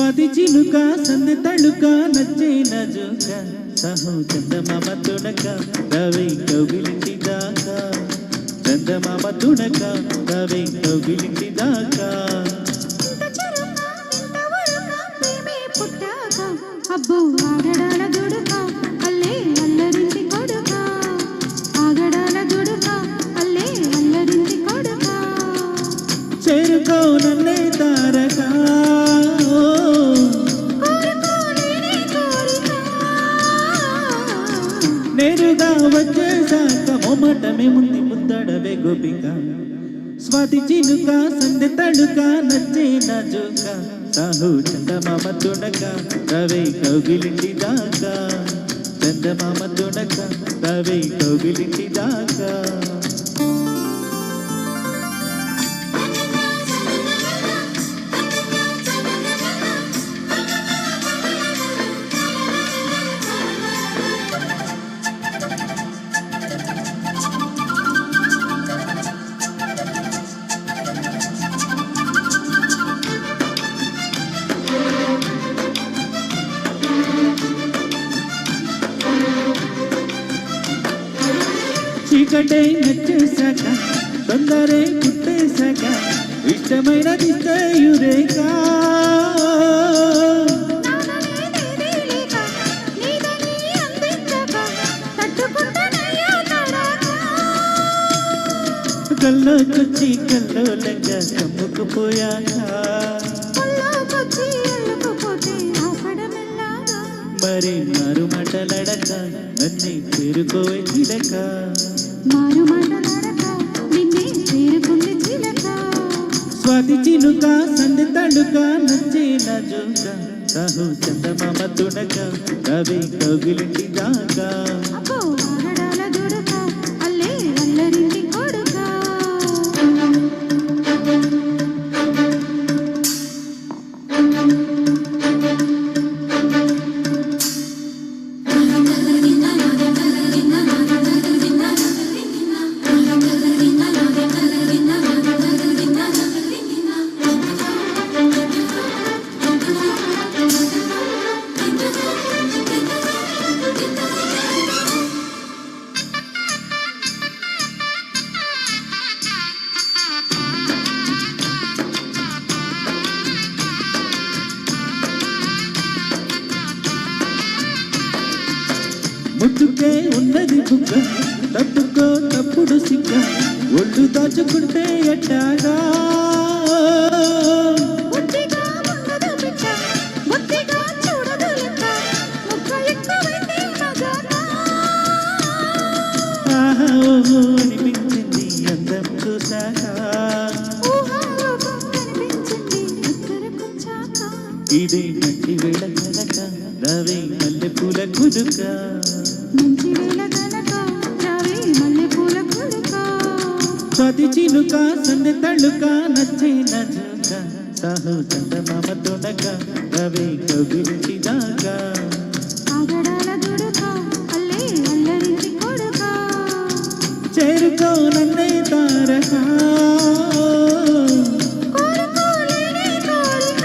స్వాతి చిలుక సందె తళుక నచ్చే నజుక సహు చందమామ తుడక రవి కౌగిలింటి దాకా. చందమామ తుడక రవి కౌగిలింటి దాకా. నేరుగా వచ్చేసాక మొమటమే ముందు ముద్దడవే గోపిక స్వాతి చినుక సంధి తడుక నచ్చే నజుక. సాహు చందమామ తుడక రవే కౌగిలింటి దాకా. చందమామ తుడక రవే కౌగిలింటి దాకా. చీకటే నచ్చేశాక తొందరే పుట్టేశాక ఇష్టమైన దిశయురేక. కల్లోకొచ్చి కల్లోలంగా కమ్ముకుపోయాక. మరి మారు మాటలడక నన్ను చేరుకోవే చిలక. మారు మాటలాడక నిన్నే చేరుకుంది చిలక. స్వాతి చిలుక సందె తడుక నచ్చే నజుక సాహు చందమామ తుడక రవి కౌగిలింటి దాకా ముట్టుకే ఉన్నది బుగ్గ తప్పుకో తప్పుడు సిగ్గ ఒళ్ళు దాచుకుంటే ఎట్టాగా? అనిపించింది. అందం ఇదే మంచి వేళ కనుక నవే మల్లె పూల కుదుక. స్వాతి చిలుక సందె తళుక నచ్చే నజుక సాహు చందమామ తొడక రవి కవిలింటి దాకా చేరుకో నన్నే తారక. కోరుకోలేని కోరిక.